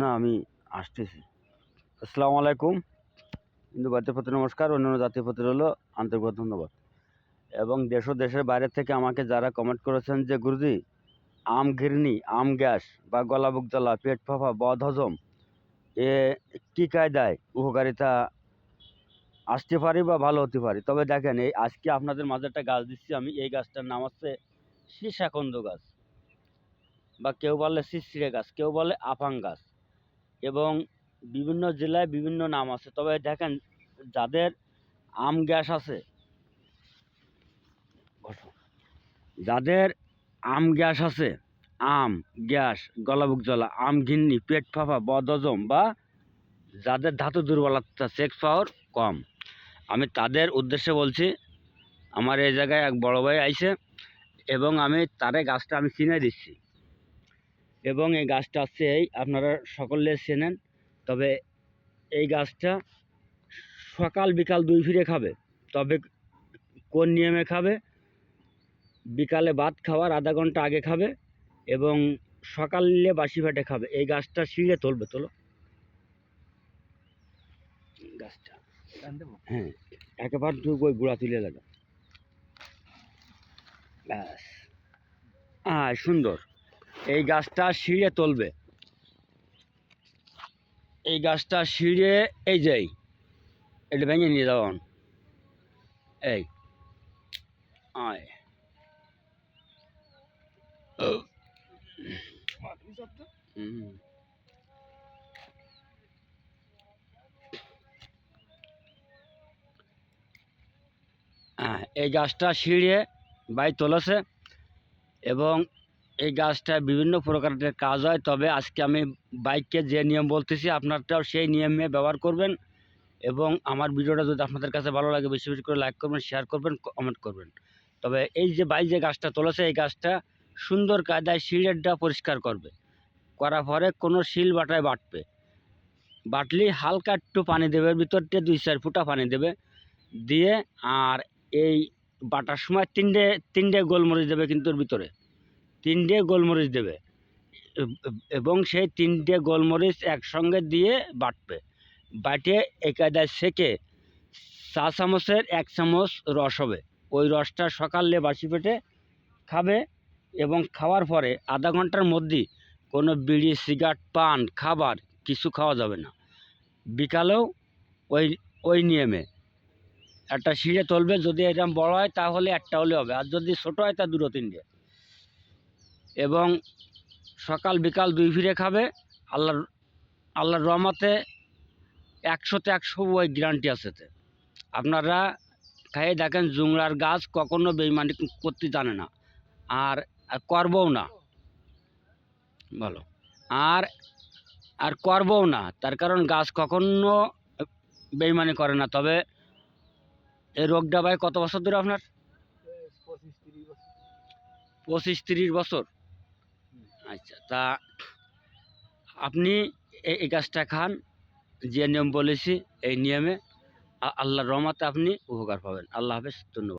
না, আমি আসতেছি। আসসালামু আলাইকুম। হিন্দু জাতীয় প্রতি নমস্কার, অন্যান্য জাতীয় প্রতি হলো আন্তরিক ধন্যবাদ। এবং দেশ ও দেশের বাইরে থেকে আমাকে যারা কমেন্ট করেছেন যে, গুরুজি, আম ঘিরনি, আম গ্যাস বা গলা বুক জ্বালা, পেট ফাঁপা বদ হজম এ কী কায়দায় উপকারিতা আসতে পারি বা ভালো হতে পারি? তবে দেখেন, এই আজকে আপনাদের মাঝে একটা গাছ দিচ্ছি আমি। এই গাছটার নাম হচ্ছে সীসাকন্দ গাছ। বা কেউ বলে সিসিরে গাছ, কেউ বলে আফাং গাছ এবং বিভিন্ন জেলায় বিভিন্ন নাম আছে। তবে দেখেন, যাদের আম গ্যাস আছে, যাদের আম গ্যাস আছে, আম, গ্যাস, গলাবুক জ্বলা, আম ঘিন্নি, পেট ফাঁপা বদজম বা যাদের ধাতু দুর্বলতা সেক্স পাওয়ার কম। আমি তাদের উদ্দেশ্যে বলছি, আমার এই জায়গায় এক বড় ভাই আইছে এবং আমি তারে গাছটা আমি চিনে দিচ্ছি। এবং এই গাছটা হচ্ছে এই আপনারা সকলে চেনেন তবে এই গাছটা সকাল বিকাল দুই ফিরে খাবে তবে কোন নিয়মে খাবে? বিকালে ভাত খাওয়ার আধা ঘণ্টা আগে খাবে এবং সকালে বাসি ভাটে খাবে। এই গাছটা শিড়ে তুলবে তোলো। গাছটা। হ্যাঁ একেবারে তুই ওই গুঁড়া তুলে লাগা। ব্যাস। হ্যাঁ সুন্দর। এই গাছটা শিড়ে তুলবে। এই গাছটা শিড়ে এই যে এটা ভেঙে নিয়ে যাওয়ান এই, আয়। হ্যাঁ এই গাছটা সিঁড়িয়ে বাই তুলেছে এবং এই গাছটা বিভিন্ন প্রকারের কাজ হয়, তবে আজকে আমি বাইককে যে নিয়ম বলতেছি, আপনারটাও সেই নিয়মে ব্যবহার করবেন এবং আমার ভিডিওটা যদি আপনাদের কাছে ভালো লাগে, বেশি বেশি করে লাইক করবেন শেয়ার করবেন কমেন্ট করবেন। তবে এই যে বাই যে গাছটা তুলেছে, এই গাছটা সুন্দর কায়দায় শিলেরটা পরিষ্কার করবে। করার পরে কোনো শিল বাটায় বাটবে। বাটলি হালকা একটু পানি দেবে ভিতরটা দুই চার ফুটা পানি দেবে, দিয়ে আর এই বাটার সময় তিনটে তিনটে গোলমরিচ দেবে কিন্তু ভিতরে। তিনটে গোলমরিচ দেবে। এব- সেই তিনটে গোলমরিচ একসঙ্গে দিয়ে বাটবে। বাটে এই কায়দায় সেকে চা চামচের এক চামচ রস হবে। ওই রসটা সকালে বাসি পেটে খাবে এবং খাওয়ার পরে আধা ঘণ্টার মধ্যেই কোনো বিড়ি, সিগারেট, পান, খাবার কিছু খাওয়া যাবে না। বিকালেও ওই ওই নিয়মে। একটা সিঁড়ে তুলবে, যদি এরকম বড় হয় তাহলে একটা হলে হবে। আর যদি ছোটো হয় তা দুটো, তিনটে। এবং সকাল বিকাল দুই ফিরে খাবে। আল্লাহর আল্লাহর রহমতে একশোতে একশো ওই গ্যারান্টি আছে আপনারা খাইয়ে দেখেন জুংলার গাছ কখনো বেইমানি করতে জানে না। আর করবও না। বলো। আর আর করবও না। তার কারণ গাছ কখনো বেইমানি করে না। তবে এই রোগটা ভাই কত বছর ধরে আপনার? পঁচিশ তিরিশ বছর? আচ্ছা তা আপনি এই গাছটা খান, যে নিয়ম বলেছি, এই নিয়মে আল্লাহর রহমাতে আপনি উপকার পাবেন। আল্লাহ হাফেজ, ধন্যবাদ।